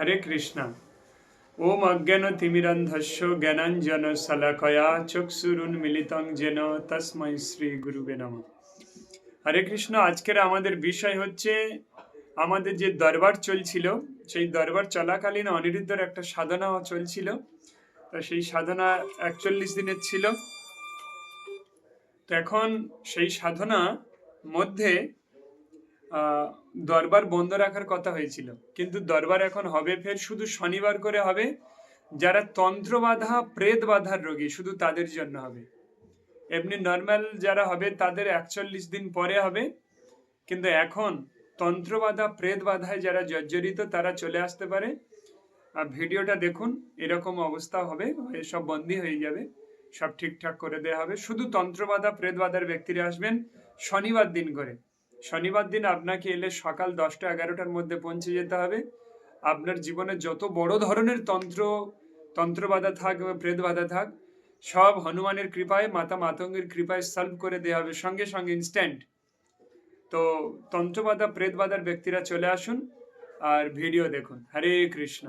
হরে কৃষ্ণ। ওম অজ্ঞান তিমিরন্ধস্য জ্ঞানাঞ্জন শলাকয়া চক্ষুরুন মিলিতং যেন তস্মৈ শ্রী গুরুবে নম। হরে কৃষ্ণ, আজকের আমাদের বিষয় হচ্ছে আমাদের যে দরবার চলছিল, সেই দরবার চলাকালীন অনিরুদ্ধর একটা সাধনা চলছিল। তো সেই সাধনা একচল্লিশ দিনের ছিল। তো এখন সেই সাধনা মধ্যে দরবার বন্ধ রাখার কথা হয়েছিল। কিন্তু দরবার এখন হবে ফের শুধু শনিবার করে হবে। যারা তন্ত্রবাধা প্রেত বাধার রোগী, শুধু তাদের জন্য হবে। এমনি নর্মাল যারা হবে, তাদের একচল্লিশ দিন পরে হবে। কিন্তু এখন তন্ত্রবাধা প্রেত বাধায় যারা জর্জরিত, তারা চলে আসতে পারে। আর ভিডিওটা দেখুন, এরকম অবস্থা হবে সব বন্দি হয়ে যাবে। সব ঠিকঠাক করে দেওয়া হবে। শুধু তন্ত্রবাধা প্রেতবাধার ব্যক্তিরা আসবেন শনিবার দিন করে। শনিবার দিন আপনাকে এলে সকাল দশটা এগারোটার মধ্যে পৌঁছে যেতে হবে। আপনার জীবনে যত বড় ধরনের তন্ত্র তন্ত্রবাধা থাক বা প্রেতবাধা থাক, সব হনুমানের কৃপায়, মাতা মাতঙ্গের কৃপায় সলভ করে দেওয়া হবে। সঙ্গে সঙ্গে ইনস্ট্যান্ট তো তন্ত্রবাধা প্রেতবাধার ব্যক্তিরা চলে আসুন আর ভিডিও দেখুন। হরে কৃষ্ণ।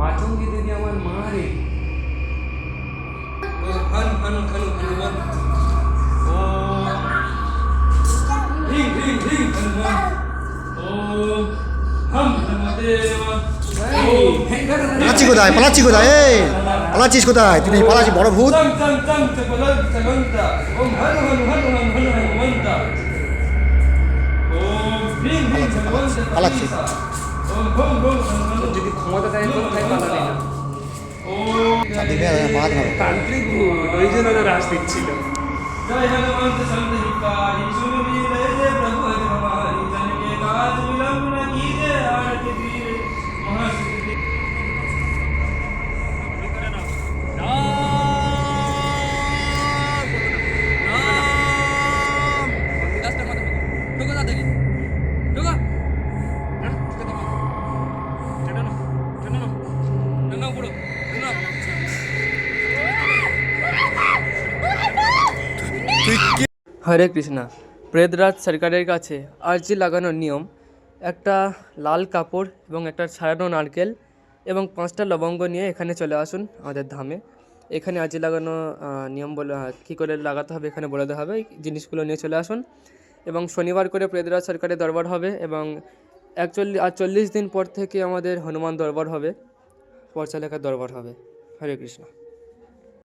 মাতঙ্গি দেবী আমার মা রে ও হন হন হন হনুমান ও হিং হিং হিং হনুমান ও হম হনুমতে নমঃ ও হেঙ্গর পালাচ্ছি কোথায় পালাচ্ছি কোথায় এই পালাচ্ছিস কোথায় তুই পালাচ্ছি বড় ভূত পালাচ্ছি। যদি ক্ষমতা থাকে কোথায় পালালি না। তান্ত্রিক ওই জন্য রাস দিচ্ছিল। জয় হরে কৃষ্ণা। প্রেতরাজ সরকারের কাছে আর্জি লাগানোর নিয়ম, একটা লাল কাপড় এবং একটা ছাড়ানো নারকেল এবং পাঁচটা লবঙ্গ নিয়ে এখানে চলে আসুন আমাদের ধামে। এখানে আর্জি লাগানো নিয়ম বলে কী করে লাগাতে হবে এখানে বলে দেওয়া হবে জিনিসগুলো নিয়ে চলে আসুন। এবং শনিবার করে প্রেতরাজ সরকারের দরবার হবে এবং একচল্লিশ আর চল্লিশ দিন পর থেকে আমাদের হনুমান দরবার হবে পর্চালেখার দরবার হবে। হরে কৃষ্ণ।